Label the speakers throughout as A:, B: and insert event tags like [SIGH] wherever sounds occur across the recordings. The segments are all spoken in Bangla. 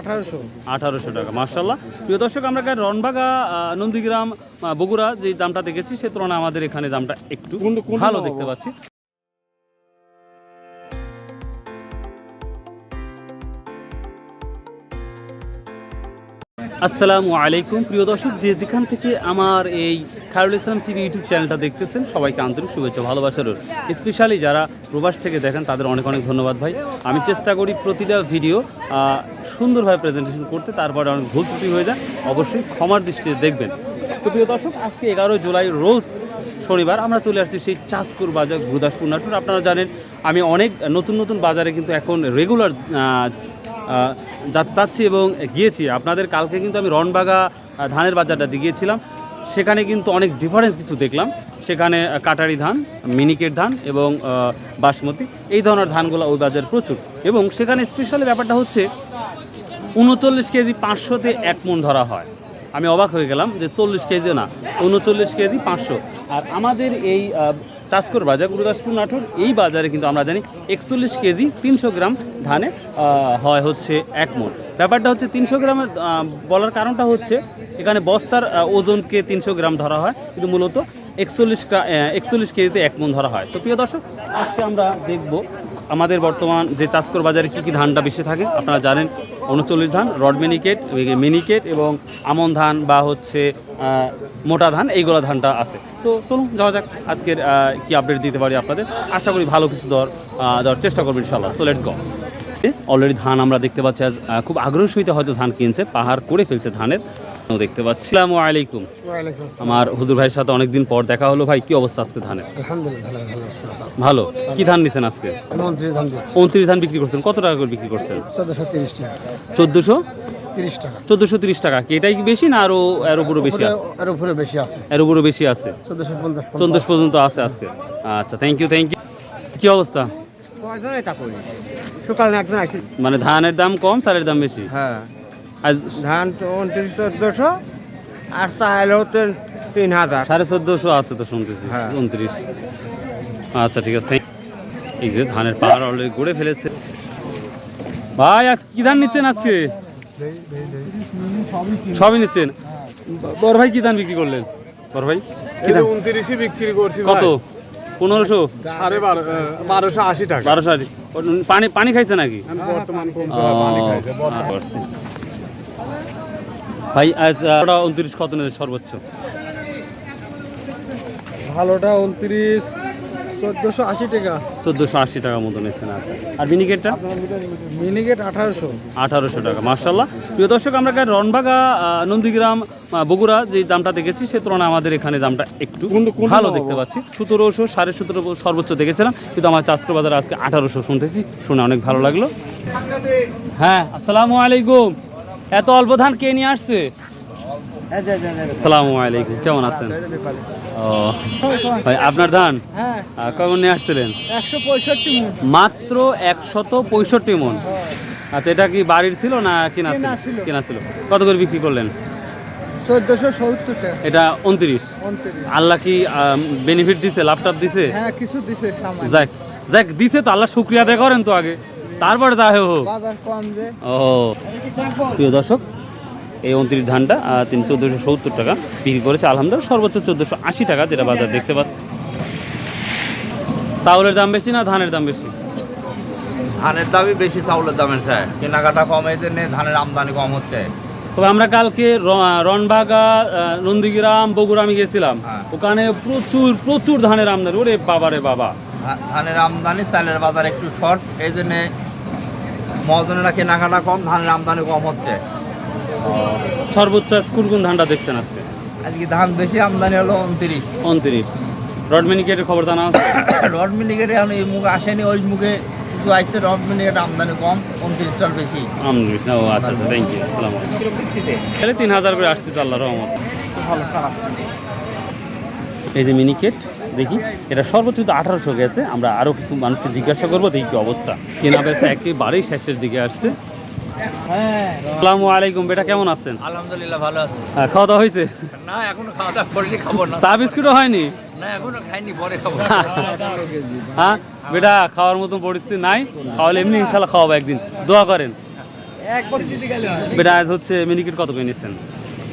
A: আঠারোশো।
B: আঠারোশো টাকা মার্শাল্লাহ প্রিয় দর্শক আমরা রনবাগা নন্দীগ্রাম বগুড়া যে দামটা দেখেছি সে তুলনায় আমাদের এখানে দামটা একটু ভালো? দেখতে পাচ্ছি। আসসালামু আলাইকুম। প্রিয় দর্শক, যে যেখান থেকে আমার এই খায়রুল ইসলাম টিভি ইউটিউব চ্যানেলটা দেখতেছেন, সবাইকে আন্তরিক শুভেচ্ছা ভালোবাসার স্পেশালি যারা প্রবাস থেকে দেখেন, তাদের অনেক অনেক ধন্যবাদ ভাই। আমি চেষ্টা করি প্রতিটা ভিডিও সুন্দরভাবে প্রেজেন্টেশন করতে, তারপরে অনেক ভুল ত্রুটি হয়ে যায়, অবশ্যই ক্ষমার দৃষ্টিতে দেখবেন। তো প্রিয় দর্শক, আজকে এগারো জুলাই, রোজ শনিবার আমরা চলে আসছি সেই চাষকুর বাজার, গুরুদাসপুর নাটুর। আপনারা জানেন, আমি অনেক নতুন নতুন বাজারে কিন্তু এখন রেগুলার যাচ্ছি এবং গিয়েছি। আপনাদের কালকে কিন্তু আমি রনবাগা ধানের বাজারটাতে গিয়েছিলাম সেখানে কিন্তু অনেক ডিফারেন্স কিছু দেখলাম। সেখানে কাটারি ধান, মিনিকেট ধান এবং বাসমতি। এই ধরনের ধানগুলো ওই বাজার প্রচুর। এবং সেখানে স্পেশালি ব্যাপারটা হচ্ছে, উনচল্লিশ কেজি পাঁচশোতে এক মন ধরা হয়। আমি অবাক হয়ে গেলাম যে চল্লিশ কেজি না, উনচল্লিশ কেজি পাঁচশো। আর আমাদের এই চাষকর বাজার, গুরুদাসপুর নাটোর, এই বাজারে কিন্তু আমরা জানি একচল্লিশ কেজি তিনশো গ্রাম ধানে হয় হচ্ছে এক মন। ব্যাপারটা হচ্ছে তিনশো গ্রামের বলার কারণটা হচ্ছে এখানে বস্তার ওজনকে তিনশো গ্রাম ধরা হয়, কিন্তু মূলত একচল্লিশ একচল্লিশ কেজিতে এক মন ধরা হয়। তো প্রিয় দর্শক, আজকে আমরা দেখব আমাদের বর্তমান যে চাষকর বাজারে কী কী ধানটা বেশি থাকে, আপনারা জানেন, উনচল্লিশ ধান, রড মিনিকেট মিনিকেট এবং আমন ধান বা হচ্ছে মোটা ধান, এইগুলো ধানটা আছে। তো চলুন, যাওয়া যাক, আজকের কি আপডেট দিতে পারি আপনাদের। আশা করি ভালো কিছু দর দেওয়ার চেষ্টা করবেন ইনশাল্লাহ সো লেটস গো অলরেডি ধান আমরা দেখতে পাচ্ছি, আজ খুব আগ্রহের সহিত হয়তো ধান কিনছে, পাহাড় করে ফেলছে ধানের। দেখতে পাচ্ছি। আসসালামু আলাইকুম। আমার হুজুর ভাইয়ের সাথে অনেকদিন পর দেখা হলো। ভাই কি অবস্থা আজকে ধানের?
A: আলহামদুলিল্লাহ ভালো
B: কি ধান নিছেন আজকে?
A: উনত্রিশ
B: ধান বিক্রি করছেন। কত টাকা করে বিক্রি করছেন?
A: চোদ্দোশো তিরিশ টাকা।
B: চোদ্দোশো?
A: তিরিশ টাকা।
B: কি এটাই কি বেশি না আরও এর উপরে বেশি আছে?
A: এর উপরে বেশি আছে।
B: এর উপরে বেশি আছে?
A: চোদ্দোশো
B: পর্যন্ত। আছে আজকে। আচ্ছা থ্যাংক ইউ থ্যাংক ইউ কি অবস্থা?
A: সকালে একজন
B: মানে ধানের দাম কম সারের দাম বেশি?
A: হ্যাঁ। ধান উনত্রিশ চোদ্দোশো আর চাইলেও তো তিন হাজার।
B: সাড়ে চোদ্দোশো আছে তো শুনতেছি
A: হ্যাঁ।
B: উনত্রিশ। আচ্ছা ঠিক আছে এই যে ধানের পাহাড় অলরেডি গড়ে ফেলেছে। ভাই আজ কি ধান নিচ্ছেন আজকে? সবই নিচ্ছেন? বড় ভাই কি ধান বিক্রি করলেন? বড় ভাই
A: উনত্রিশই বিক্রি করছি
B: কত? পনেরোশো?
A: সাড়ে বারো বারোশো আশি টাকা।
B: বারোশো আশি। পানি পানি খাইছে নাকি?
A: বর্তমান কম
B: ও, পারছি। ভাই আজ উনত্রিশ কত নেবে সর্বোচ্চ?
A: ভালোটা উনত্রিশ চোদ্দোশো আশি টাকা।
B: চোদ্দোশো আশি টাকার মতো নিচ্ছেন আচ্ছা। আর মিনিকেটটা
A: মিনিকেট আঠারোশো।
B: আঠারোশো টাকা মার্শাল্লাহ প্রিয় দর্শক আমরা রনবাগা নন্দীগ্রাম বগুড়া যে দামটা দেখেছি সে তুলনায় আমাদের এখানে দামটা একটু ভালো দেখতে পাচ্ছি। সতেরোশো সাড়ে সতেরো সর্বোচ্চ দেখেছিলাম কিন্তু আমার চাষকর বাজারে আজকে আঠারোশো শুনতেছি শুনে অনেক ভালো লাগল। হ্যাঁ আসসালামু আলাইকুম। এত অল্প ধান কে নিয়ে আসছে? আলাইকুম কেমন আছেন? ও ভাই আপনার ধান?
A: হ্যাঁ।
B: কখন নিয়ে আসছিলেন? মাত্র একশত পঁয়ষট্টি মন। আচ্ছা এটা কি বাড়ির ছিল না কেনা ছিল?
A: কেনা ছিল।
B: কত করে বিক্রি করলেন?
A: চোদ্দোশো সত্তর টাকা।
B: এটা উনত্রিশ। আল্লাহ কি বেনিফিট দিছে লাভটাপ দিছে?
A: হ্যাঁ কিছু দিছে
B: যাক যাক দিছে তো আল্লাহ শুক্রিয়া আদায় করেন তো আগে। তারপরে যা হোক। ও প্রিয় দর্শক এই উনত্রিশ ধানটা তিনি চোদ্দোশো সত্তর টাকা বিক্রি করেছে। আলহামদুলিল্লাহ সর্বোচ্চ চোদ্দোশো আশি টাকা যেটা বাজার দেখতে পাচ্ছ। চাউলের দাম বেশি না ধানের দাম বেশি?
C: ধানের দামই বেশি চাউলের দামের চায়। কেনাকাটা কম এই জন্য ধানের আমদানি কম হচ্ছে।
B: তবে আমরা কালকে র- রনবাগা নন্দীগ্রাম বগুড়া আমি গেছিলাম।
C: হ্যাঁ।
B: ওখানে প্রচুর প্রচুর ধানের আমদানি। ওরে বাবা রে বাবা।
C: ধানের আমদানি চালের বাজার একটু শর্ট। এই জন্যে মহাজনেরা কেনাকাটা কম ধানের আমদানি কম হচ্ছে।
B: সর্বোচ্চ কোন কোন ধানটা দেখছেন আজকে?
C: আজকে ধান বেশি আমদানি হলো উনত্রিশ।
B: উনত্রিশ। রড মিনিকেটের খবর জানা আছে? [COUGHS]
C: রড মিনিকেট এখন এই মুখে আসেনি ওই মুখে কিছু আসছে রড মিনিকেট আমদানি কম উনত্রিশটার বেশি।
B: আমদানি ও আচ্ছা আচ্ছা থ্যাংক ইউ আসসালাম তাহলে তিন হাজার করে আসতেছে আল্লাহ রহমত।
C: ভালো খারাপ।
B: এই যে মিনিকেট দেখি। এটা সর্বোচ্চ তো আঠারোশো গেছে। আমরা আরও কিছু মানুষকে জিজ্ঞাসা করব দেখি কি অবস্থা। কেনা বেচা একেবারেই শেষের দিকে আসছে।
C: হ্যাঁ
B: আসসালামু আলাইকুম বেটা কেমন আছেন?
C: আলহামদুলিল্লাহ ভালো আছে।
B: হ্যাঁ, খাওয়া দাওয়া হয়েছে?
C: না এখনও খাওয়া দাওয়া করিনি খাব না।
B: চা বিস্কুটও হয়নি?
C: না এখনও খাইনি পরে খাব।
B: হ্যাঁ বেটা খাওয়ার মতন পরিস্থিতি নাই। খাওয়ালে এমনি ইনশাল্লাহ খাওয়াবো একদিন। দোয়া করেন। বেটা আজ হচ্ছে মিনিকেট কত করে নিচ্ছেন?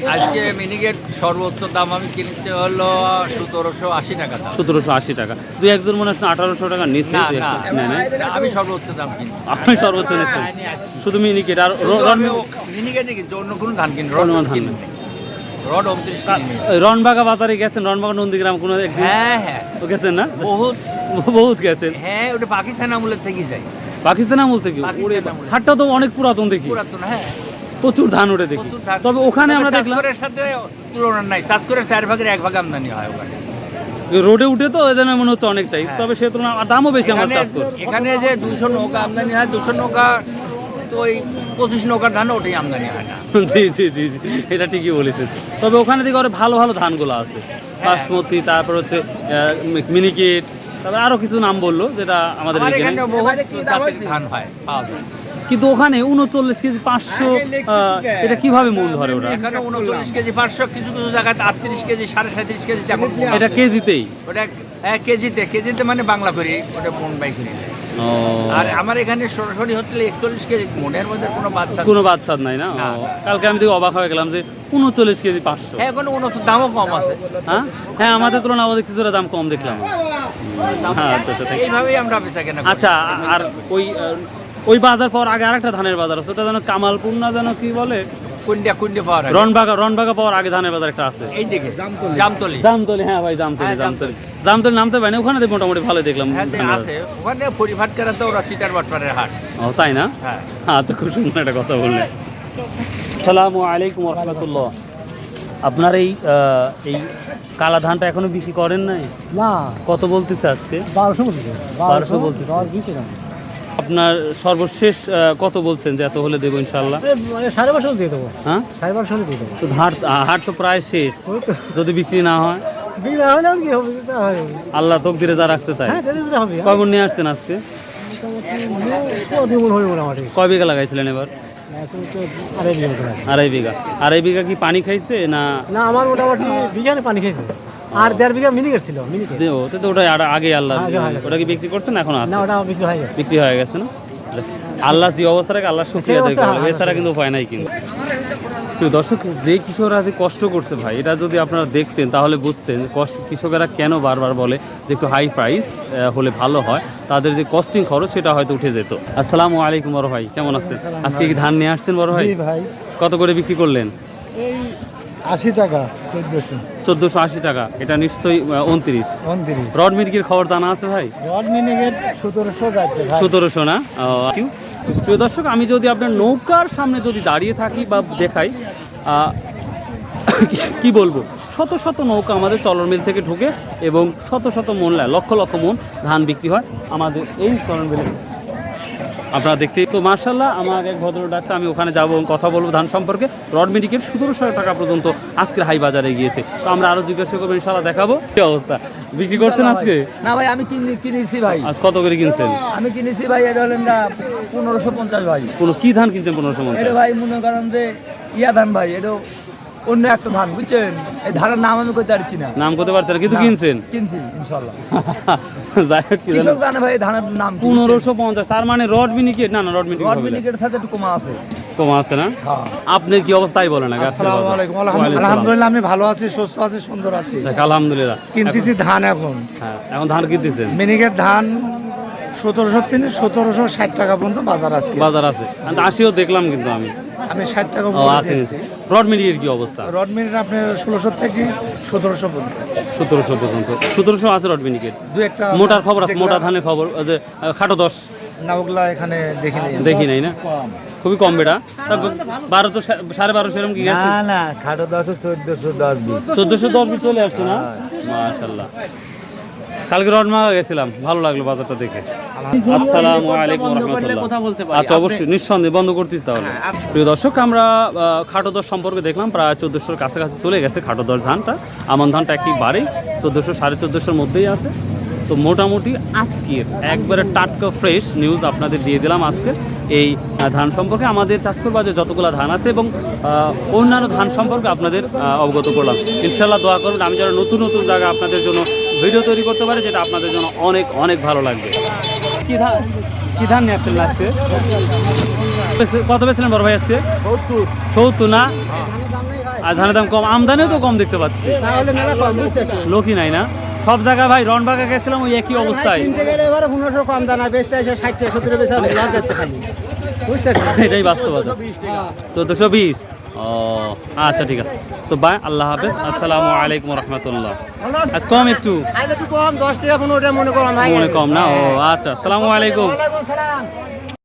C: আজকে মিনিকেট সর্বোচ্চ দাম আমি কিনতে হলো সতেরোশো আশি টাকা
B: সতেরোশো আশি টাকা। দুই একজন মনে হচ্ছে আঠারোশো টাকা নিচ্ছে
C: আমি সর্বোচ্চ দাম কিনছি।
B: আপনি সর্বোচ্চ নিচ্ছেন? শুধু মিনিকেট আর
C: মিনিকেটে কিনছি অন্য কোনো ধান কিনি
B: অন্য
C: রড
B: ধান রনবাগা বাজারে গেছেন রনবাগা নন্দীগ্রাম কোনো একদিন
C: হ্যাঁ হ্যাঁ।
B: গেছেন না?
C: বহুত। [LAUGHS]
B: বহুত গেছেন।
C: হ্যাঁ ওটা পাকিস্তান আমলের থেকে যায়।
B: পাকিস্তান আমল থেকে। হাটটা তো অনেক পুরাতন দেখি।
C: পুরাতন হ্যাঁ।
B: প্রচুর ধান উঠে দেখি। তবে ওখানে আমরা দেখলাম
C: সাথে তুলনা নাই। চাষকরের চার ভাগের এক ভাগ আমদানি হয় ওখানে।
B: রোডে উঠে তো এদের মনে হচ্ছে অনেকটাই।
C: হ্যাঁ।
B: তবে সে তুলনায় দামও বেশি আমরা চাষ করি
C: এখানে যে দুশো নৌকা আমদানি হয় দুশো নৌকা তো ওই পঁচিশ নৌকার ধান ওটাই আমদানি হয় না। [LAUGHS]
B: জি জি জি জি। এটা ঠিকই বলেছেন। তবে ওখানে থেকে আরও ভালো ভালো ধানগুলো আছে।
C: হ্যাঁ।
B: বাসমতি তারপর হচ্ছে মিনিকেট তারপর আরও কিছু নাম বলল যেটা আমাদের এখানে
C: এখানে ধান হয় পাওয়া যায়।
B: কিন্তু ওখানে উনচল্লিশ কেজি পাঁচশো এটা কীভাবে মূল ধরে ওটা?
C: এখানে উনচল্লিশ কেজি পাঁচশো কিছু কিছু জায়গায় আটত্রিশ কেজি সাড়ে সাঁত্রিশ কেজি তেমন
B: এটা কেজিতেই?
C: ওটা কেজিতে কেজিতে মানে বাংলা করি ওটা মন বাই করি। আর আমার এখানে সরাসরি হচ্ছে একচল্লিশ কেজি মনের মধ্যে কোনো বাচ্চা
B: কোনো বাচ্চা নাই না? কালকে আমি দেখে অবাক হয়ে গেলাম যে উনচল্লিশ কেজি পাঁচশো।
C: হ্যাঁ এখন উনত্তর দামও কম আছে।
B: হ্যাঁ? হ্যাঁ আমাদের তুলনায় আমাদের কিছুটা দাম কম দেখলাম। হ্যাঁ আচ্ছা আচ্ছা
C: এইভাবেই আমরা বেচা কেনা
B: আচ্ছা আর ওই ওই বাজার পর আগে আরেকটা ধানের বাজার আছে ওটা যেন কামালপুর না যেন কি বলে?
C: কুন্ডি পাওয়ার আগে।
B: রনবাগা রনবাগা পাওয়ার আগে ধানের বাজার একটা আছে।
C: এই দিকে জামতলি।
B: জামতলি। হ্যাঁ ভাই জামতলি
C: হ্যাঁ,
B: জামতলি। জামতলি। নামতে পারি ওখানে তো মোটামুটি ভালো দেখলাম।
C: হ্যাঁ তে আছে। ওখানে পরিভাট করা তো ওরা চিটার হাট।
B: ও তাই না?
C: হ্যাঁ।
B: আচ্ছা খুব সুন্দর একটা কথা বললেন। সালামু আলাইকুম রহমতুল্লাহ। আপনার এই আহ, এই কালা ধানটা এখনও বিক্রি করেন নাই?
A: না।
B: কত বলতেছে আজকে?
A: বারোশো বলছে
B: বারোশো বলতেছে। আপনার সর্বশেষ কত বলছেন যে এত হলে দেবো ইনশাল্লাহ
A: মানে সাড়ে বারোশো দিয়ে দেবো।
B: হ্যাঁ?
A: সাড়ে বারোশো দিয়ে দেবো।
B: তো হাট হাট তো প্রায় শেষ। যদি বিক্রি না হয়। আল্লাহ তকদিরে যা রাখতে তাই।
A: হ্যাঁ দিলে দিলে হবে।
B: কয় মন নিয়ে আসছেন আজকে? কয় বিঘা লাগাইছিলেন এবার?
A: আড়াই বিঘা।
B: আড়াই বিঘা। কি পানি খাইছে না
A: না আমার মোটামুটি বিঘানে পানি খেয়েছে আর দেড় বিঘা মিনিকেট ছিল মিনিকেট
B: দেও তো ওটা আগে আল্লাহ। ওটা কি বিক্রি করছেন এখন আছে?
A: না ওটা বিক্রি হয়ে গেছে
B: বিক্রি হয়ে গেছে না? আল্লাহ যে অবস্থা রাখে আল্লাহ শুক্রিয়া
A: সেই
B: আদায় করবে
A: হ্যাঁ,
B: এছাড়া কিন্তু উপায় নাই কিন্তু। তো দর্শক যে কৃষকরা যে কষ্ট করছে ভাই এটা যদি আপনারা দেখতেন তাহলে বুঝতেন কষ্ট কৃষকেরা কেন বারবার বলে যে একটু হাই প্রাইস হলে ভালো হয় তাদের যে কস্টিং খরচ সেটা হয়তো উঠে যেত। আসসালামু আলাইকুম বড় ভাই কেমন আছেন? আজকে কি ধান নিয়ে আসছেন বড় ভাই?
A: ভাই।
B: কত করে বিক্রি করলেন?
A: আশি টাকা চোদ্দশো।
B: চোদ্দোশো আশি টাকা। এটা নিশ্চয়ই উনত্রিশ।
A: উনত্রিশ।
B: রড মির্গির খবর জানা আছে ভাই?
A: রড সতেরোশো যাচ্ছে
B: সতেরোশো না? প্রিয় দর্শক আমি যদি আপনার নৌকার সামনে যদি দাঁড়িয়ে থাকি বা দেখাই [COUGHS] কি বলব? শত শত নৌকা আমাদের চলন মিল থেকে ঢুকে এবং শত শত মন লক্ষ লক্ষ মন ধান বিক্রি হয়। আমাদের এই চলন মিলে আপনারা দেখতে তো মার্শাল্লাহ আমার এক ভদ্র ডাকছে আমি ওখানে যাব এবং কথা বলব ধান সম্পর্কে। রড মেডিকেল সতেরোশো টাকা পর্যন্ত আজকের হাই বাজারে গিয়েছে। তো আমরা আরও জিজ্ঞাসা করব ইনশাল্লাহ দেখাবো। কি অবস্থা? বিক্রি করছেন আজকে?
D: না ভাই আমি কিনে কিনেছি ভাই।
B: আজ কত করে কিনছেন?
D: আমি কিনেছি ভাই এটা হলেন না পনেরোশো পঞ্চাশ ভাই।
B: কোনো কি ধান কিনছেন পনেরোশো
D: এটা ভাই মনে করেন যে ইয়া ধান ভাই এটা অন্য একটা ধান বুঝছেন? এই ধানের নাম আমি কইতে পারছি না।
B: নাম করতে পারছেন কিন্তু কিনছেন?
D: কিনছি ইনশাল্লাহ। [LAUGHS]
B: যাই হোক কি
D: কৃষক
B: জানেন?
D: জানে ভাই ধানের নাম কি?
B: পনেরোশো পঞ্চাশ তার মানে রড মিনিকেট না না রড মিনিকেট
D: রড
B: হবে না।
D: মিনিকেটের সাথে একটু কমা আছে।
B: কমা আছে না?
D: হ্যাঁ।
B: আপনি কি অবস্থায় বলেন আজকের
A: আসসালামু আলাইকুম। আলহামদুলিল্লাহ আমি ভালো আছি সুস্থ আছি সুন্দর আছি।
B: আলহামদুলিল্লাহ।
A: কিনতেছি ধান এখন।
B: হ্যাঁ এখন ধান কিনতেছেন?
A: মিনিকেট ধান সতেরোশো তিন সতেরোশো ষাট টাকা পর্যন্ত বাজার আছে
B: বাজার আছে। আশিও দেখলাম কিন্তু আমি।
A: আমি ষাট টাকা
B: ও
A: দিয়েছি।
B: রড মিনিকেট কি অবস্থা?
A: রড মিনিট আপনার ষোলোশো থেকে সতেরোশো পর্যন্ত।
B: সতেরোশো পর্যন্ত। সতেরোশো আছে রড মিনিকেট?
A: দু একটা
B: মোটার খবর আছে মোটা ধানের খবর যে খাটো দশ।
A: না ওগুলা এখানে দেখিনি
B: দেখি নাই না? খুবই কম বেটা। বারো তো সাড়ে বারোশো এরকম কি গেছে
D: না খাটো দশ চোদ্দশো দশ
B: চোদ্দশো দশ চলে আসছে না? মাশাল্লাহ। কালকে রডমা গেছিলাম ভালো লাগল বাজারটা দেখে। আসসালামু আলাইকুম রহমতুল্লাহ। আচ্ছা অবশ্যই নিঃসন্দেহে বন্ধ করতিস তাহলে। প্রিয় দর্শক আমরা খাটো দশ সম্পর্কে দেখলাম প্রায় চোদ্দোশোর কাছাকাছি চলে গেছে খাটো দশ ধানটা। আমন ধানটা একেবারেই চোদ্দোশো সাড়ে চোদ্দোশোর মধ্যেই আছে। তো মোটামুটি আজকের একবারে টাটকা ফ্রেশ নিউজ আপনাদের দিয়ে দিলাম আজকে। এই ধান সম্পর্কে আমাদের চাষকর বাজারে যতগুলো ধান আছে এবং অন্যান্য ধান সম্পর্কে আপনাদের অবগত করলাম। ইনশাল্লাহ দোয়া করবেন আমি যারা নতুন নতুন জায়গা আপনাদের জন্য ভিডিও তৈরি করতে পারি যেটা আপনাদের জন্য অনেক অনেক ভালো লাগবে। কি ধান কি ধান নিয়ে আসছেন আজকে? কত বেছিলেন বড় ভাই আজকে? সত্তর। না? আর ধানের দাম কম আমদানিও তো কম দেখতে পাচ্ছি। লোকই নাই না? সব জায়গায় ভাই রনবাগা গেছিলাম ওই একই অবস্থায়।
A: গেলে এবারে পনেরোশো কম দানা এসে ষাট টাকা সত্তর বেচা যাচ্ছে খালি।
B: এটাই বাস্তবতা। চোদ্দোশো বিশ। ও আচ্ছা ঠিক আছে। সো বাই আল্লাহ হাফেজ। আসসালামু আলাইকুম রহমতুল্লাহ। আজ কম একটু।
A: কম দশ টাকা পনেরো টাকা মনে
B: মনে কম না? ও আচ্ছা আসসালামু আলাইকুম।